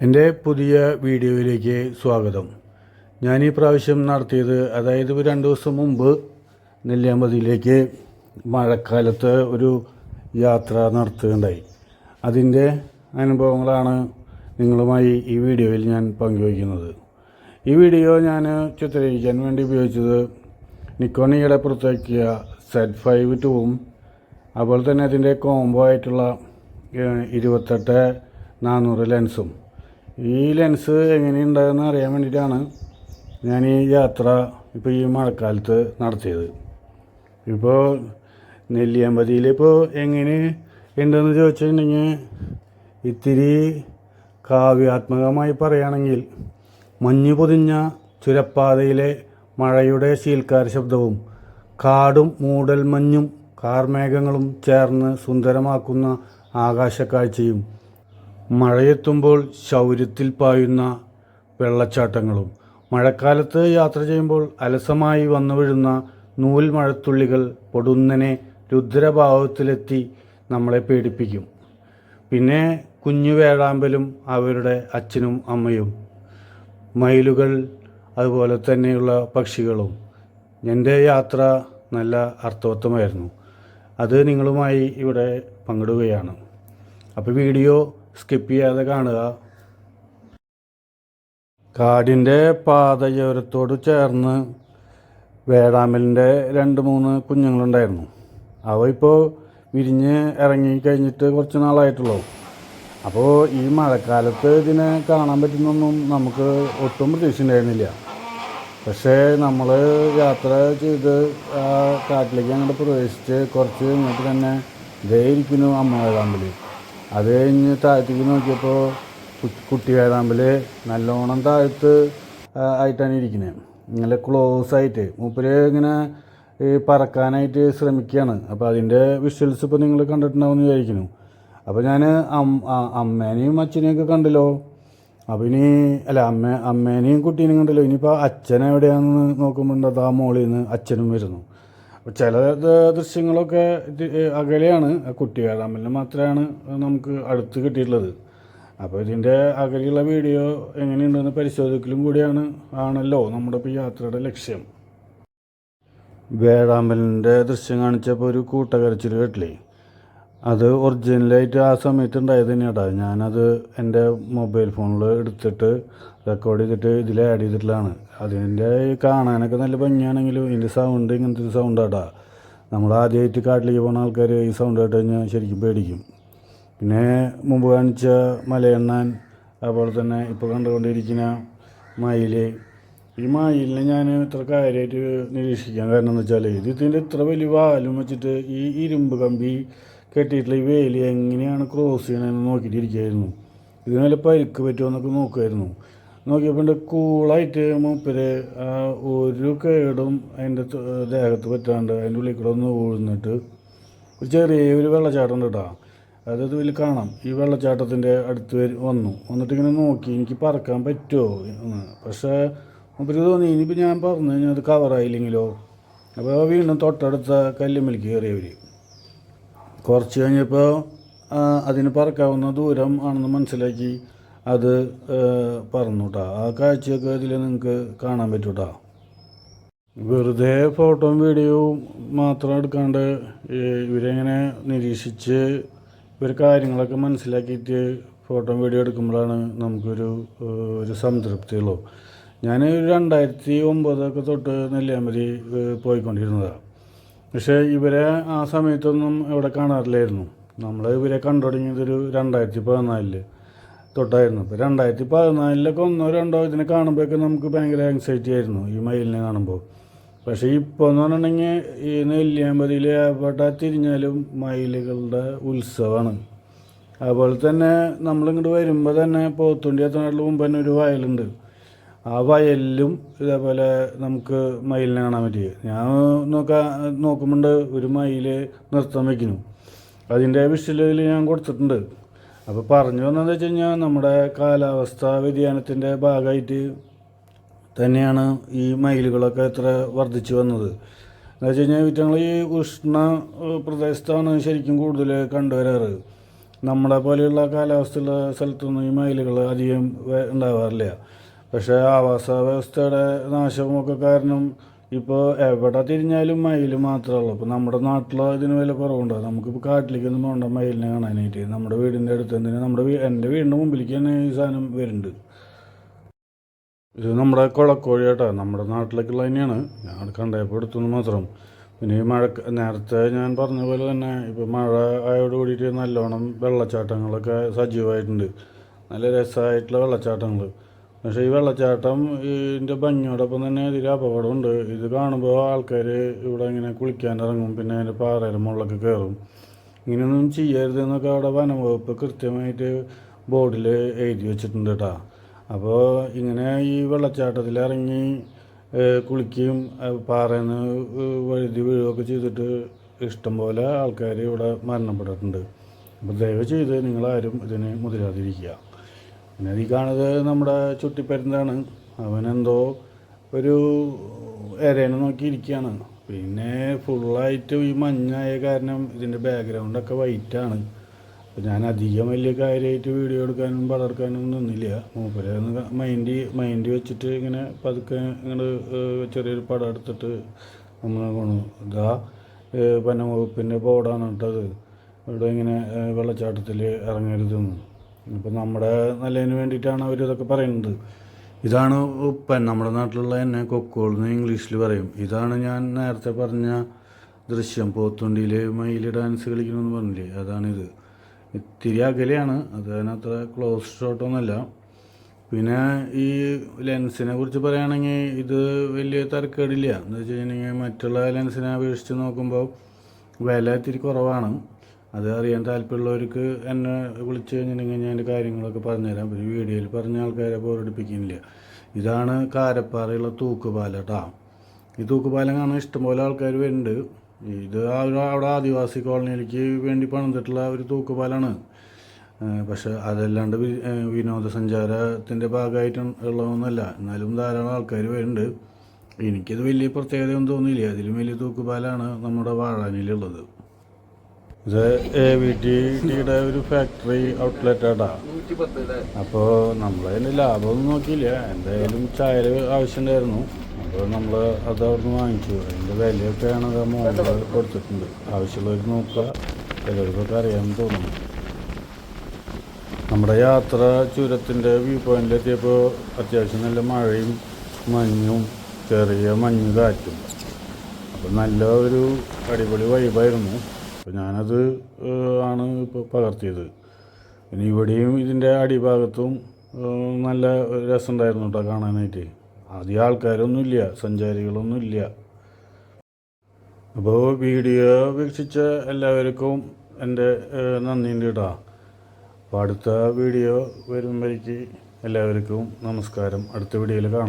എന്റെ പുതിയ വീഡിയോയിലേക്ക് സ്വാഗതം. ഞാൻ ഈ പ്രാവശ്യം നടത്തിയത് അതായത് ഒരു രണ്ട് ദിവസം മുമ്പ് നെല്ലിയാമ്പതിയിലേക്ക് മഴക്കാലത്ത് ഒരു യാത്ര നടത്തുകയുണ്ടായി. അതിന്റെ അനുഭവങ്ങളാണ് നിങ്ങളുമായി ഈ വീഡിയോയിൽ ഞാൻ പങ്കുവയ്ക്കുന്നത്. ഈ വീഡിയോ ഞാൻ ചിത്രീകരിക്കാൻ വേണ്ടി ഉപയോഗിച്ചത് നിക്കോണിയുടെ പുറത്തേക്കിയ സെറ്റ് ഫൈവ് ടൂവും അതുപോലെ തന്നെ അതിന്റെ കോംബോ ആയിട്ടുള്ള ഇരുപത്തെട്ട് നാനൂറ് ലെൻസും ഈ ലെൻസ് എങ്ങനെയുണ്ടായെന്ന് അറിയാൻ വേണ്ടിയിട്ടാണ് ഞാൻ ഈ യാത്ര ഇപ്പോൾ ഈ മഴക്കാലത്ത് നടത്തിയത്. ഇപ്പോൾ നെല്ലിയാമ്പതിയിൽ ഇപ്പോൾ എങ്ങനെ ഉണ്ടെന്ന് ചോദിച്ചിട്ടുണ്ടെങ്കിൽ ഇത്തിരി കാവ്യാത്മകമായി പറയുകയാണെങ്കിൽ മഞ്ഞു പൊതിഞ്ഞ ചുരപ്പാതയിലെ മഴയുടെ ശീൽക്കാര ശബ്ദവും കാടും മൂടൽ മഞ്ഞും കാർമേഘങ്ങളും ചേർന്ന് സുന്ദരമാക്കുന്ന ആകാശക്കാഴ്ചയും മഴയെത്തുമ്പോൾ ശൗര്യത്തിൽ പായുന്ന വെള്ളച്ചാട്ടങ്ങളും. മഴക്കാലത്ത് യാത്ര ചെയ്യുമ്പോൾ അലസമായി വന്നു വീഴുന്ന നൂൽ മഴത്തുള്ളികൾ പൊടുന്നനെ രുദ്രഭാവത്തിലെത്തി നമ്മളെ പേടിപ്പിക്കും. പിന്നെ കുഞ്ഞു വേഴാമ്പലും അവരുടെ അച്ഛനും അമ്മയും മയിലുകൾ അതുപോലെ തന്നെയുള്ള പക്ഷികളും. എന്റെ യാത്ര നല്ല അർത്ഥവത്വമായിരുന്നു അത് നിങ്ങളുമായി ഇവിടെ പങ്കിടുകയാണ്. അപ്പോൾ വീഡിയോ സ്കിപ്പ് ചെയ്യാതെ കാണുക. കാടിന്റെ പാതയോരത്തോട് ചേർന്ന് വേടാമലിന്റെ രണ്ട് മൂന്ന് കുഞ്ഞുങ്ങളുണ്ടായിരുന്നു. അവ ഇപ്പോൾ വിരിഞ്ഞ് ഇറങ്ങി കഴിഞ്ഞിട്ട് കുറച്ച് നാളായിട്ടുള്ളൂ. അപ്പോൾ ഈ മഴക്കാലത്ത് ഇതിനെ കാണാൻ പറ്റുന്നൊന്നും നമുക്ക് ഒട്ടും പ്രതീക്ഷയുണ്ടായിരുന്നില്ല പക്ഷേ നമ്മൾ യാത്ര ചെയ്ത് കാട്ടിലേക്ക് അങ്ങോട്ട് പ്രവേശിച്ച് കുറച്ച് ഇങ്ങോട്ട് തന്നെ ഇതേ ഇരിക്കുന്നു അമ്മ വേഴാമ്പൽ അത് കഴിഞ്ഞ് താഴത്തേക്ക് നോക്കിയപ്പോൾ കുട്ടി വേഴാമ്പൽ നല്ലോണം താഴത്ത് ആയിട്ടാണ് ഇരിക്കുന്നത് ഇങ്ങനെ ക്ലോസ് ആയിട്ട് മൂപ്പര് ഇങ്ങനെ ഈ പറക്കാനായിട്ട് ശ്രമിക്കുകയാണ്. അപ്പോൾ അതിന്റെ വിഷ്വൽസ് ഇപ്പോൾ നിങ്ങൾ കണ്ടിട്ടുണ്ടാവുമെന്ന് വിചാരിക്കുന്നു. അപ്പോൾ ഞാൻ അമ്മേനെയും അച്ഛനെയൊക്കെ കണ്ടല്ലോ. അപ്പോൾ ഇനി അല്ല അമ്മ അമ്മേനെയും കുട്ടീനെയും കണ്ടല്ലോ. ഇനിയിപ്പോൾ അച്ഛൻ എവിടെയാണെന്ന് നോക്കുമ്പോൾ ആ മോളിൽ നിന്ന് അച്ഛനും വരുന്നു. അപ്പോൾ ചില ദൃശ്യങ്ങളൊക്കെ അകലെയാണ്. കുട്ടി വേഴാമ്പലിന് മാത്രമാണ് നമുക്ക് അടുത്ത് കിട്ടിയിട്ടുള്ളത്. അപ്പോൾ ഇതിന്റെ അകലെയുള്ള വീഡിയോ എങ്ങനെയുണ്ടെന്ന് പരിശോധിക്കലും കൂടിയാണ് ആണല്ലോ നമ്മുടെ ഇപ്പോൾ യാത്രയുടെ ലക്ഷ്യം. വേഴാമ്പലിന്റെ ദൃശ്യം കാണിച്ചപ്പോൾ ഒരു കൂട്ടകരച്ചിൽ കേട്ടില്ലേ? അത് ഒറിജിനലായിട്ട് ആ സമയത്ത് ഉണ്ടായത് തന്നെയാട്ടാ. ഞാനത് എന്റെ മൊബൈൽ ഫോണിൽ എടുത്തിട്ട് റെക്കോർഡ് ചെയ്തിട്ട് ഇതിൽ ആഡ് ചെയ്തിട്ടുള്ളതാണ്. അതിന്റെ കാണാനൊക്കെ നല്ല ഭംഗിയാണെങ്കിലും ഇതിന്റെ സൗണ്ട് ഇങ്ങനത്തെ ഒരു സൗണ്ടാട്ടാ നമ്മൾ ആദ്യമായിട്ട് കാട്ടിലേക്ക് പോകുന്ന ആൾക്കാർ ഈ സൗണ്ട് കേട്ട് കഴിഞ്ഞാൽ ശരിക്കും പേടിക്കും. പിന്നെ മുമ്പ് കാണിച്ച മലയെണ്ണാൻ അതുപോലെ തന്നെ ഇപ്പോൾ കണ്ടുകൊണ്ടിരിക്കുന്ന മയിൽ ഈ മയിലിനെ ഞാൻ ഇത്ര കാര്യമായിട്ട് നിരീക്ഷിക്കാൻ കാരണം എന്ന് വെച്ചാൽ ഇത് ഇതിന്റെ ഇത്ര വലിയ വാലും വെച്ചിട്ട് ഈ ഇരുമ്പ് കമ്പി കെട്ടിയിട്ടുള്ള ഈ വേലി എങ്ങനെയാണ് ക്രോസ് ചെയ്യണമെന്ന് നോക്കിയിട്ടിരിക്കുകയായിരുന്നു ഇതിന് നല്ല പരിക്ക് പറ്റുമോ എന്നൊക്കെ നോക്കുമായിരുന്നു നോക്കിയപ്പോൾ എന്റെ കൂളായിട്ട് മൂപ്പര് ഒരു കേടും അതിന്റെ ദേഹത്ത് പറ്റാണ്ട് അതിന്റെ ഉള്ളിൽ കൂടെ ഒന്ന് ഊഴുന്നിട്ട് ഒരു ചെറിയ ഒരു വെള്ളച്ചാട്ടം ഉണ്ട് കേട്ടോ അതായത് ഇതിൽ കാണാം. ഈ വെള്ളച്ചാട്ടത്തിന്റെ അടുത്ത് വന്നു. വന്നിട്ട് ഇങ്ങനെ നോക്കി എനിക്ക് പറക്കാൻ പറ്റുമോ എന്ന്. പക്ഷേ മൂപ്പര് തോന്നി ഇനിയിപ്പോൾ ഞാൻ പറഞ്ഞു കഴിഞ്ഞാൽ അത് കവറായില്ലെങ്കിലോ അപ്പോൾ വീണ്ടും തൊട്ടടുത്ത കല്ലുമ്മലിക്ക് കയറിയവർ കുറച്ച് കഴിഞ്ഞപ്പോൾ അതിന് പറക്കാവുന്ന ദൂരം ആണെന്ന് മനസ്സിലാക്കി അത് പറന്നു കേട്ടോ ആ കാഴ്ചയൊക്കെ ഇതിൽ നിങ്ങൾക്ക് കാണാൻ പറ്റും കേട്ടോ വെറുതെ ഫോട്ടോയും വീഡിയോയും മാത്രം എടുക്കാണ്ട് ഇവരെങ്ങനെ നിരീക്ഷിച്ച് ഇവർ കാര്യങ്ങളൊക്കെ മനസ്സിലാക്കിയിട്ട് ഫോട്ടോയും വീഡിയോ എടുക്കുമ്പോഴാണ് നമുക്കൊരു ഒരു സംതൃപ്തിയുള്ളൂ ഞാൻ രണ്ടായിരത്തി ഒമ്പതൊക്കെ തൊട്ട് നെല്ലിയാമ്പതി പോയിക്കൊണ്ടിരുന്നതാണ് പക്ഷേ ഇവരെ ആ സമയത്തൊന്നും ഇവിടെ കാണാറില്ലായിരുന്നു. നമ്മൾ ഇവരെ കണ്ടു തുടങ്ങിയതൊരു രണ്ടായിരത്തി പതിനാലിൽ തൊട്ടായിരുന്നു. ഇപ്പോൾ രണ്ടായിരത്തി പതിനാലിലൊക്കെ ഒന്നോ രണ്ടോ ഇതിനെ കാണുമ്പോഴൊക്കെ നമുക്ക് ഭയങ്കര ആങ്സൈറ്റി ആയിരുന്നു ഈ മയിലിനെ കാണുമ്പോൾ പക്ഷേ ഇപ്പോൾ എന്ന് പറഞ്ഞിട്ടുണ്ടെങ്കിൽ ഈ നെല്ലിയാമ്പതിയിൽ എവിടെ തിരിഞ്ഞാലും മയിലുകളുടെ ഉത്സവമാണ് അതുപോലെ തന്നെ നമ്മളിങ്ങോട്ട് വരുമ്പോൾ തന്നെ പോത്തുണ്ടി എത്തുന്നതിന് മുമ്പ് തന്നെ ഒരു വയലുണ്ട്. ആ വയലിലും ഇതേപോലെ നമുക്ക് മയിലിനെ കാണാൻ പറ്റി ഞാൻ നോക്കാ നോക്കുമ്പോണ്ട് ഒരു മയിൽ നൃത്തം വയ്ക്കുന്നു അതിന്റെ വിഷലിൽ ഞാൻ കൊടുത്തിട്ടുണ്ട്. അപ്പോൾ പറഞ്ഞു വന്നതെന്ന് വെച്ച് കഴിഞ്ഞാൽ നമ്മുടെ കാലാവസ്ഥ വ്യതിയാനത്തിന്റെ ഭാഗമായിട്ട് തന്നെയാണ് ഈ മയിലുകളൊക്കെ ഇത്ര വർദ്ധിച്ചു വന്നത്. എന്ന് വെച്ച് കഴിഞ്ഞാൽ ഇവറ്റങ്ങൾ ഈ ഉഷ്ണ പ്രദേശത്താണ് ശരിക്കും കൂടുതൽ കണ്ടുവരാറ്. നമ്മളെ പോലെയുള്ള കാലാവസ്ഥയുള്ള സ്ഥലത്തൊന്നും ഈ മയിലുകൾ അധികം ഉണ്ടാവാറില്ല. പക്ഷേ ആവാസ വ്യവസ്ഥയുടെ നാശമൊക്കെ കാരണം ഇപ്പോൾ എവിടെ തിരിഞ്ഞാലും മയിൽ മാത്രമേ ഉള്ളൂ ഇപ്പോൾ നമ്മുടെ നാട്ടിൽ ഇതിന് വില കുറവുണ്ട്? നമുക്കിപ്പോൾ കാട്ടിലേക്കൊന്നും പോകണ്ട മയിലിനെ കാണാനായിട്ട്. നമ്മുടെ വീടിന്റെ അടുത്ത് തന്നെ നമ്മുടെ എന്റെ വീടിന്റെ മുമ്പിലേക്ക് തന്നെ ഈ സാധനം വരുന്നുണ്ട്. ഇത് നമ്മുടെ കുളക്കോഴി കേട്ടോ. നമ്മുടെ നാട്ടിലേക്കുള്ള തന്നെയാണ്. ഞാൻ കണ്ടപ്പോൾ എടുത്തുനിന്ന് മാത്രം. പിന്നെ ഈ മഴ നേരത്തെ ഞാൻ പറഞ്ഞ പോലെ തന്നെ ഇപ്പോൾ മഴ ആയോട് കൂടിയിട്ട് നല്ലോണം വെള്ളച്ചാട്ടങ്ങളൊക്കെ സജീവമായിട്ടുണ്ട്. നല്ല രസമായിട്ടുള്ള വെള്ളച്ചാട്ടങ്ങൾ പക്ഷേ ഈ വെള്ളച്ചാട്ടം ഇതിന്റെ ഭംഗിയോടൊപ്പം തന്നെ ഇതിൽ അപകടമുണ്ട്. ഇത് കാണുമ്പോൾ ആൾക്കാർ ഇവിടെ ഇങ്ങനെ കുളിക്കാൻ ഇറങ്ങും പിന്നെ അതിന്റെ പാറയുടെ മുകളിലൊക്കെ കയറും. ഇങ്ങനെയൊന്നും ചെയ്യരുത് എന്നൊക്കെ അവിടെ വനംവകുപ്പ് കൃത്യമായിട്ട് ബോർഡിൽ എഴുതി വെച്ചിട്ടുണ്ട് കേട്ടോ. അപ്പോൾ ഇങ്ങനെ ഈ വെള്ളച്ചാട്ടത്തിൽ ഇറങ്ങി കുളിക്കുകയും പാറയിൽ നിന്ന് വഴുതി വീഴുകയൊക്കെ ചെയ്തിട്ട് ഇഷ്ടംപോലെ ആൾക്കാർ ഇവിടെ മരണപ്പെട്ടിട്ടുണ്ട്. അപ്പോൾ ദയവ് ചെയ്ത് നിങ്ങളാരും ഇതിന് മുതിരാതിരിക്കുക. പിന്നെ ഈ കാണുന്നത് നമ്മുടെ ചുട്ടിപ്പരുന്താണ്. അവനെന്തോ ഒരു എരേനെ നോക്കി ഇരിക്കുകയാണ് പിന്നെ ഫുള്ളായിട്ട് ഈ മഞ്ഞായ കാരണം ഇതിന്റെ ബാക്ക്ഗ്രൗണ്ടൊക്കെ വൈറ്റാണ് അപ്പോൾ ഞാൻ അധികം വലിയ കാര്യമായിട്ട് വീഡിയോ എടുക്കാനും പടർക്കാനും നിന്നില്ല. മൂപ്പര് മൈൻഡ് മൈൻഡ് വെച്ചിട്ട് ഇങ്ങനെ പതുക്കെ ഇങ്ങോട്ട് ചെറിയൊരു പടം എടുത്തിട്ട് നമ്മൾ കൊണ്ടു ഇതാ ഏഹ് വനം വകുപ്പിന്റെ ബോർഡാണ് കേട്ടത് ഇവിടെ ഇങ്ങനെ വെള്ളച്ചാട്ടത്തിൽ ഇറങ്ങരുതെന്ന്. ഇപ്പം നമ്മുടെ നല്ലതിന് വേണ്ടിയിട്ടാണ് അവരിതൊക്കെ പറയുന്നത്. ഇതാണ് ഉപ്പൻ നമ്മുടെ നാട്ടിലുള്ള എന്നെ കൊക്കോൾ എന്ന് ഇംഗ്ലീഷിൽ പറയും. ഇതാണ് ഞാൻ നേരത്തെ പറഞ്ഞ ദൃശ്യം. പോത്തുണ്ടിയിൽ മയിൽ ഡാൻസ് കളിക്കണമെന്ന് പറഞ്ഞില്ലേ? അതാണിത്. ഇത്തിരി അകലെയാണ്. അത് അതിനത്ര ക്ലോസ് ഷോട്ടൊന്നുമല്ല പിന്നെ ഈ ലെൻസിനെ കുറിച്ച് പറയുകയാണെങ്കിൽ ഇത് വലിയ തരക്കേടില്ല. എന്ന് വെച്ച് കഴിഞ്ഞിട്ടുണ്ടെങ്കിൽ മറ്റുള്ള ലെൻസിനെ അപേക്ഷിച്ച് നോക്കുമ്പോൾ വില ഇത്തിരി കുറവാണ്. അത് അറിയാൻ താല്പര്യമുള്ളവർക്ക് എന്നെ വിളിച്ച് കഴിഞ്ഞിട്ടുണ്ടെങ്കിൽ ഞാൻ അതിന്റെ കാര്യങ്ങളൊക്കെ പറഞ്ഞുതരാം. പിന്നെ വീഡിയോയിൽ പറഞ്ഞ ആൾക്കാരെ ബോറടിപ്പിക്കുന്നില്ല ഇതാണ് കാരപ്പാറയുള്ള തൂക്കുപാലം കേട്ടോ ഈ തൂക്കുപാലം കാണാൻ ഇഷ്ടംപോലെ ആൾക്കാർ വരുന്നുണ്ട്. ഇത് ഒരു അവിടെ ആദിവാസി കോളനിയിലേക്ക് വേണ്ടി പണിതിട്ടുള്ള ഒരു തൂക്കുപാലാണ്. പക്ഷെ അതല്ലാണ്ട് വിനോദസഞ്ചാരത്തിന്റെ ഭാഗമായിട്ട് ഉള്ളതൊന്നുമല്ല. എന്നാലും ധാരാളം ആൾക്കാർ വരുന്നുണ്ട്. എനിക്കത് വലിയ പ്രത്യേകതയൊന്നും തോന്നിയില്ല. അതിലും വലിയ തൂക്കുപാലാണ് നമ്മുടെ വാഴാനിലുള്ളത്. ഇത് എ വി ടി ടിയുടെ ഒരു ഫാക്ടറി ഔട്ട്ലെറ്റ് ആട്ടാ അപ്പോൾ നമ്മളതിന് ലാഭമൊന്നും നോക്കിയില്ല. എന്തായാലും ചായ ആവശ്യമുണ്ടായിരുന്നു. അപ്പോൾ നമ്മൾ അത് അവിടുന്ന് വാങ്ങിച്ചു. അതിന്റെ വിലയൊക്കെയാണ് അത് മോളിൽ കൊടുത്തിട്ടുണ്ട്. ആവശ്യമുള്ളവർ നോക്കുക. ചിലർക്കൊക്കെ അറിയാമെന്ന് തോന്നുന്നു. നമ്മുടെ യാത്ര ചുരത്തിന്റെ വ്യൂ പോയിന്റിലെത്തിയപ്പോൾ അത്യാവശ്യം നല്ല മഴയും മഞ്ഞും ചെറിയ മഞ്ഞ് കാറ്റും. അപ്പോൾ നല്ല ഒരു അടിപൊളി വൈബായിരുന്നു അപ്പോൾ ഞാനത് ആണ് ഇപ്പോൾ പകർത്തിയത്. പിന്നെ ഇവിടെയും ഇതിന്റെ അടിഭാഗത്തും നല്ല രസമുണ്ടായിരുന്നു കേട്ടോ കാണാനായിട്ട് അധികം ആൾക്കാരൊന്നുമില്ല സഞ്ചാരികളൊന്നുമില്ല അപ്പോൾ വീഡിയോ വീക്ഷിച്ച എല്ലാവർക്കും എന്റെ നന്ദി നന്ദിയുണ്ട് കേട്ടോ. അപ്പോൾ അടുത്ത വീഡിയോ വരുമ്പോഴേക്ക് എല്ലാവർക്കും നമസ്കാരം. അടുത്ത വീഡിയോയിൽ കാണാം.